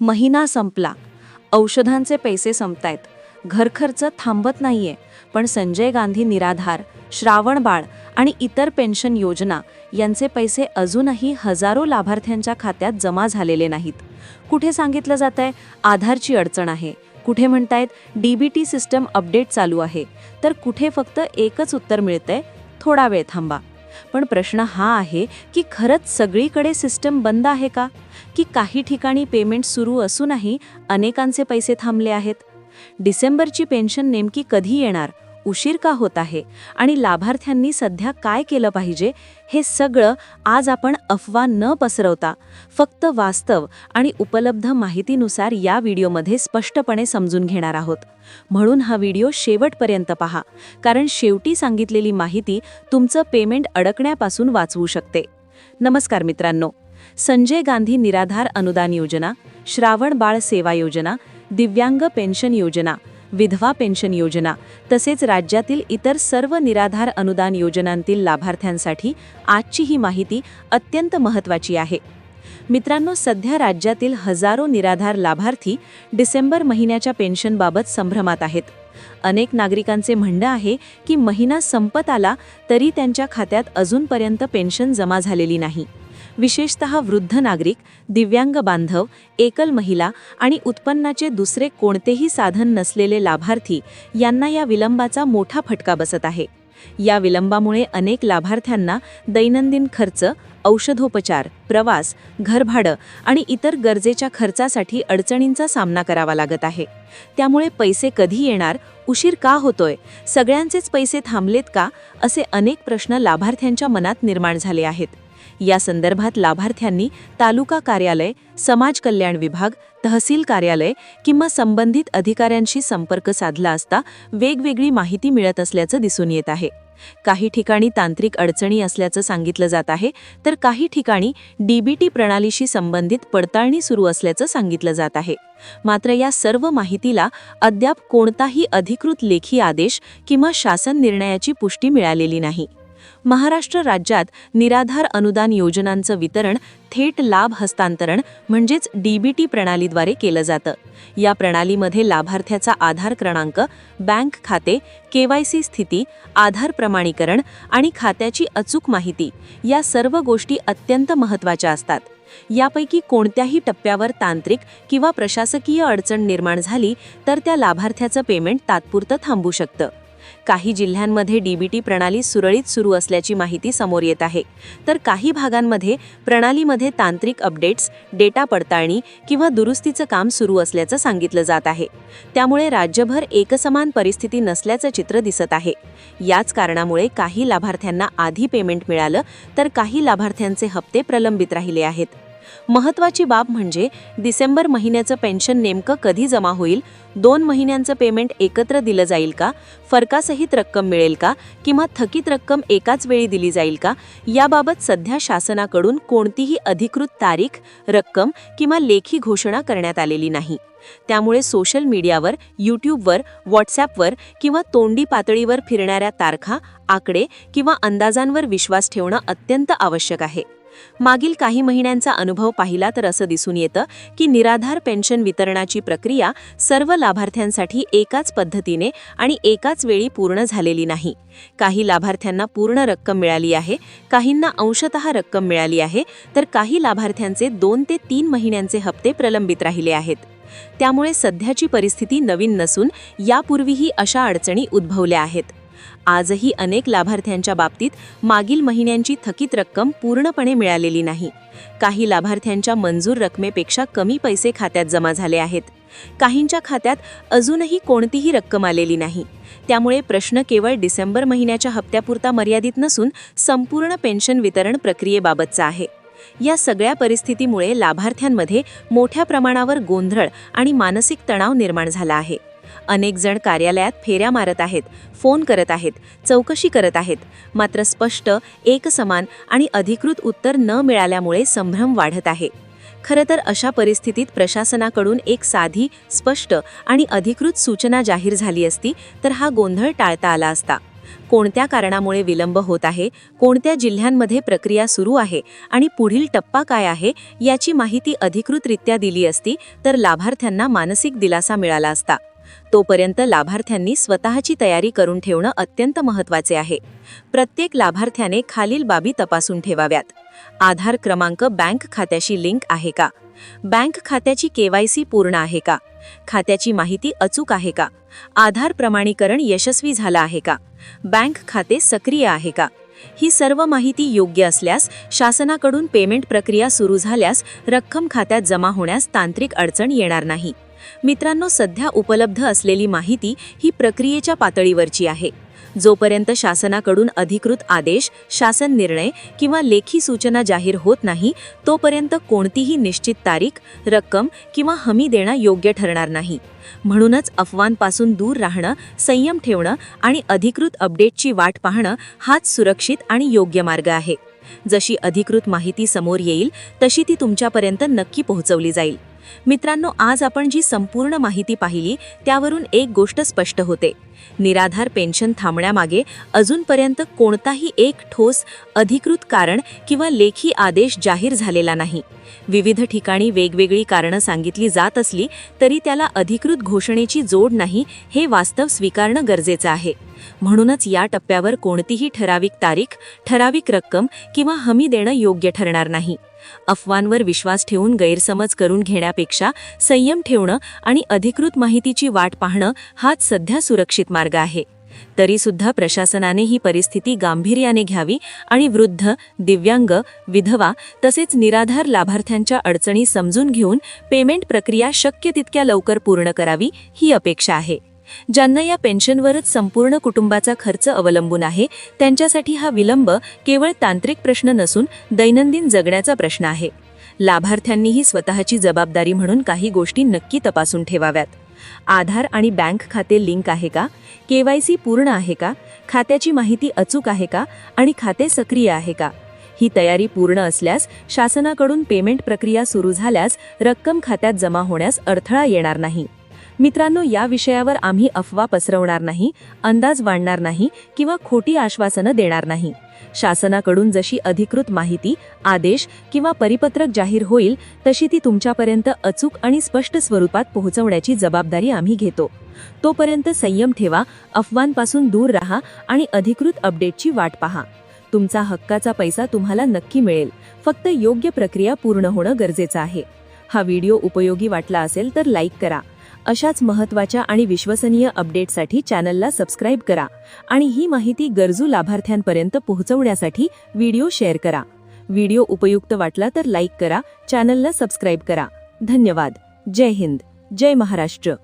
महिना संपला. औषधांचे पैसे संपतायत. घरखर्च थांबत नाहीये पण संजय गांधी निराधार श्रावण बाळ आणि इतर पेन्शन योजना यांचे पैसे अजूनही हजारो लाभार्थ्यांच्या खात्यात जमा झालेले नाहीत. कुठे सांगितलं जात आहे आधारची अडचण आहे. कुठे म्हणतायत? D B T system update चालू आहे. तर कुठे फक्त एकच उत्तर मिळतंय? थोडा वेळ थांबा. पण प्रश्न हा आहे की खरंच सगळीकडे सिस्टम बंद आहे का? की काही ठिकाणी पेमेंट सुरू असूनही अनेकांचे पैसे थांबले आहेत? डिसेंबरची पेन्शन नेमकी कधी येणार? उशीर का होत आहे आणि लाभार्थ्यांनी सध्या काय केलं पाहिजे हे सगळं आज आपण अफवा न पसरवता फक्त वास्तव आणि उपलब्ध माहितीनुसार या व्हिडिओमध्ये स्पष्टपणे समजून घेणार आहोत. म्हणून हा व्हिडिओ शेवटपर्यंत पहा कारण शेवटी सांगितलेली माहिती तुमचं पेमेंट अडकण्यापासून वाचवू शकते. नमस्कार मित्रांनो. संजय गांधी निराधार अनुदान योजना श्रावण बाळ सेवा योजना दिव्यांग पेन्शन योजना विधवा पेन्शन योजना तसेच राज्यातील इतर सर्व निराधार अनुदान योजनांतील लाभार्थ्यांसाठी आजची ही माहिती अत्यंत महत्त्वाची आहे. मित्रांनो सध्या राज्यातील हजारो निराधार लाभार्थी डिसेंबर महिन्याच्या पेन्शनबाबत संभ्रमात आहेत. अनेक नागरिकांचे म्हणणं आहे की महिना संपत आला तरी त्यांच्या खात्यात अजूनपर्यंत पेन्शन जमा झालेली नाही. विशेषतः वृद्ध नागरिक दिव्यांग बांधव एकल महिला आणि उत्पन्नाचे दुसरे कोणतेही साधन नसलेले लाभार्थी यांना या विलंबाचा मोठा फटका बसत आहे. या विलंबामुळे अनेक लाभार्थ्यांना दैनंदिन खर्च औषधोपचार प्रवास घरभाडं आणि इतर गरजेच्या खर्चासाठी अडचणींचा सामना करावा लागत आहे. त्यामुळे पैसे कधी येणार उशीर का होतोय सगळ्यांचेच पैसे थांबलेत का असे अनेक प्रश्न लाभार्थ्यांच्या मनात निर्माण झाले आहेत. या संदर्भात लाभार्थ्यांनी तालुका कार्यालय समाज कल्याण विभाग तहसील कार्यालय किंवा संबंधित अधिकाऱ्यांशी संपर्क साधला असता वेगवेगळी माहिती मिळत असल्याचं दिसून येत आहे. काही ठिकाणी तांत्रिक अडचणी असल्याचं सांगितलं जात आहे तर काही ठिकाणी डीबीटी प्रणालीशी संबंधित पडताळणी सुरू असल्याचं सांगितलं जात आहे. मात्र या सर्व माहितीला अद्याप कोणताही अधिकृत लेखी आदेश किंवा शासन निर्णयाची पुष्टी मिळालेली नाही. महाराष्ट्र राज्यात निराधार अनुदान योजनांचं वितरण थेट लाभ हस्तांतरण म्हणजेच डीबीटी प्रणालीद्वारे केलं जातं. या प्रणालीमध्ये लाभार्थ्याचा आधार क्रमांक बँक खाते केवायसी स्थिती आधार प्रमाणीकरण आणि खात्याची अचूक माहिती या सर्व गोष्टी अत्यंत महत्त्वाच्या असतात. यापैकी कोणत्याही टप्प्यावर तांत्रिक किंवा प्रशासकीय अडचण निर्माण झाली तर त्या लाभार्थ्याचं पेमेंट तात्पुरतं थांबू शकतं. काही जिल्ह्यांमध्ये डीबीटी प्रणाली सुरळीत सुरू असल्याची माहिती समोर येत आहे. तर काही भागांमध्ये प्रणालीमध्ये तांत्रिक अपडेट्स डेटा पडताळणी किंवा दुरुस्तीचं काम सुरू असल्याचं सांगितलं जात आहे. त्यामुळे राज्यभर एकसमान परिस्थिती नसल्याचं चित्र दिसत आहे. याच कारणामुळे काही लाभार्थ्यांना आधी पेमेंट मिळालं तर काही लाभार्थ्यांचे हप्ते प्रलंबित राहिले आहेत. महत्त्वाची बाब म्हणजे डिसेंबर महिन्याचं पेन्शन नेमकं कधी जमा होईल? दोन महिन्यांचं पेमेंट एकत्र दिलं जाईल का? फरकासहित रक्कम मिळेल का? किंवा थकीत रक्कम एकाच वेळी दिली जाईल का? याबाबत सध्या शासनाकडून कोणतीही अधिकृत तारीख रक्कम किंवा लेखी घोषणा करण्यात आलेली नाही. त्यामुळे सोशल मीडियावर यूट्यूबवर व्हॉट्सॲपवर किंवा तोंडी पातळीवर फिरणाऱ्या तारखा आकडे किंवा अंदाजांवर विश्वास ठेवणं अत्यंत आवश्यक आहे. मागील काही महिन्यांचा अनुभव पाहिला तर असं दिसून येतं की निराधार पेन्शन वितरणाची प्रक्रिया सर्व लाभार्थ्यांसाठी एकाच पद्धतीने आणि एकाच वेळी पूर्ण झालेली नाही. काही लाभार्थ्यांना पूर्ण रक्कम मिळाली आहे काहींना अंशतः रक्कम मिळाली आहे तर काही लाभार्थ्यांचे दोन ते तीन महिन्यांचे हप्ते प्रलंबित राहिले आहेत. त्यामुळे सध्याची परिस्थिती नवीन नसून यापूर्वीही अशा अडचणी उद्भवल्या आहेत. आजही अनेक लाभार्थ्यांच्या बाबतीत मागील महिन्यांची थकीत रक्कम पूर्णपणे मिळालेली नाही. काही लाभार्थ्यांच्या मंजूर रकमेपेक्षा कमी पैसे खात्यात जमा झाले आहेत. काहींच्या खात्यात अजूनही कोणतीही रक्कम आलेली नाही. त्यामुळे प्रश्न केवळ डिसेंबर महिन्याच्या हप्त्यापुरता मर्यादित नसून संपूर्ण पेन्शन वितरण प्रक्रियेबाबतचा आहे. या सगळ्या परिस्थितीमुळे लाभार्थ्यांमध्ये मोठ्या प्रमाणावर गोंधळ आणि मानसिक तणाव निर्माण झाला आहे. अनेक जण कार्यालयात फेऱ्या मारत आहेत फोन करत आहेत चौकशी करत आहेत. मात्र स्पष्ट एकसमान आणि अधिकृत उत्तर न मिळाल्यामुळे संभ्रम वाढत आहे. खरं तर अशा परिस्थितीत प्रशासनाकडून एक साधी स्पष्ट आणि अधिकृत सूचना जाहीर झाली असती तर हा गोंधळ टाळता आला असता. कोणत्या कारणामुळे विलंब होत आहे कोणत्या जिल्ह्यांमध्ये प्रक्रिया सुरू आहे आणि पुढील टप्पा काय आहे याची माहिती अधिकृतरित्या दिली असती तर लाभार्थ्यांना मानसिक दिलासा मिळाला असता. तोपर्यंत लाभार्थ्यांनी स्वतःची तयारी करून ठेवणं अत्यंत महत्त्वाचे आहे. प्रत्येक लाभार्थ्याने खालील बाबी तपासून ठेवाव्यात. आधार क्रमांक बँक खात्याशी लिंक आहे का? बँक खात्याची केवायसी पूर्ण आहे का? खात्याची माहिती अचूक आहे का? आधार प्रमाणीकरण यशस्वी झालं आहे का? बँक खाते सक्रिय आहे का? ही सर्व माहिती योग्य असल्यास शासनाकडून पेमेंट प्रक्रिया सुरू झाल्यास रक्कम खात्यात जमा होण्यास तांत्रिक अडचण येणार नाही. मित्रांनो सध्या उपलब्ध असलेली माहिती ही प्रक्रियेच्या पातळीवरची आहे. जोपर्यंत शासनाकडून अधिकृत आदेश शासन निर्णय किंवा लेखी सूचना जाहीर होत नाही तोपर्यंत कोणतीही निश्चित तारीख रक्कम किंवा हमी देणं योग्य ठरणार नाही. म्हणूनच अफवांपासून दूर राहणं संयम ठेवणं आणि अधिकृत अपडेटची वाट पाहणं हाच सुरक्षित आणि योग्य मार्ग आहे. जशी अधिकृत माहिती समोर येईल तशी ती तुमच्यापर्यंत नक्की पोहोचवली जाईल. मित्रांनो आज आपण जी संपूर्ण माहिती पाहिली त्यावरून एक गोष्ट स्पष्ट होते. निराधार पेन्शन थांबण्यामागे अजूनपर्यंत कोणताही एक ठोस अधिकृत कारण किंवा लेखी आदेश जाहीर झालेला नाही. विविध ठिकाणी वेगवेगळी कारणं सांगितली जात असली तरी त्याला अधिकृत घोषणेची जोड नाही हे वास्तव स्वीकारणं गरजेचं आहे. म्हणूनच या टप्प्यावर कोणतीही ठराविक तारीख ठराविक रक्कम किंवा हमी देणं योग्य ठरणार नाही. अफवांवर विश्वास ठेवून गैरसमज करून घेण्यापेक्षा संयम ठेवणं आणि अधिकृत माहितीची वाट पाहणं हाच सध्या सुरक्षित मार्ग आहे. तरीसुद्धा प्रशासनाने ही परिस्थिती गांभीर्याने घ्यावी आणि वृद्ध दिव्यांग विधवा तसेच निराधार लाभार्थ्यांच्या अडचणी समजून घेऊन पेमेंट प्रक्रिया शक्य तितक्या लवकर पूर्ण करावी ही अपेक्षा आहे. ज्यांना या पेन्शनवरच संपूर्ण कुटुंबाचा खर्च अवलंबून आहे त्यांच्यासाठी हा विलंब केवळ तांत्रिक प्रश्न नसून दैनंदिन जगण्याचा प्रश्न आहे. लाभार्थ्यांनीही स्वतःची जबाबदारी म्हणून काही गोष्टी नक्की तपासून ठेवाव्यात. आधार आणि बँक खाते लिंक आहे का? केवायसी पूर्ण आहे का? खात्याची माहिती अचूक आहे का? आणि खाते सक्रिय आहे का? ही तयारी पूर्ण असल्यास शासनाकडून पेमेंट प्रक्रिया सुरू झाल्यास रक्कम खात्यात जमा होण्यास अडथळा येणार नाही. मित्रांनो या विषयावर आम्ही अफवा पसरवणार नाही अंदाज वाढणार नाही किंवा खोटी आश्वासनं देणार नाही. शासनाकडून जशी अधिकृत माहिती आदेश किंवा परिपत्रक जाहीर होईल तशी ती तुमच्यापर्यंत अचूक आणि स्पष्ट स्वरूपात पोहोचवण्याची जबाबदारी आम्ही घेतो. तोपर्यंत संयम ठेवा अफवांपासून दूर राहा आणि अधिकृत अपडेटची वाट पहा. तुमचा हक्काचा पैसा तुम्हाला नक्की मिळेल. फक्त योग्य प्रक्रिया पूर्ण होणं गरजेचं आहे. हा व्हिडिओ उपयोगी वाटला असेल तर लाईक करा. अशाच महत्त्वाच्या आणि विश्वसनीय अपडेटसाठी चॅनलला सबस्क्राईब करा आणि ही माहिती गरजू लाभार्थ्यांपर्यंत पोहोचवण्यासाठी व्हिडिओ शेअर करा. व्हिडिओ उपयुक्त वाटला तर लाईक करा चॅनलला सबस्क्राईब करा. धन्यवाद. जय हिंद. जय महाराष्ट्र.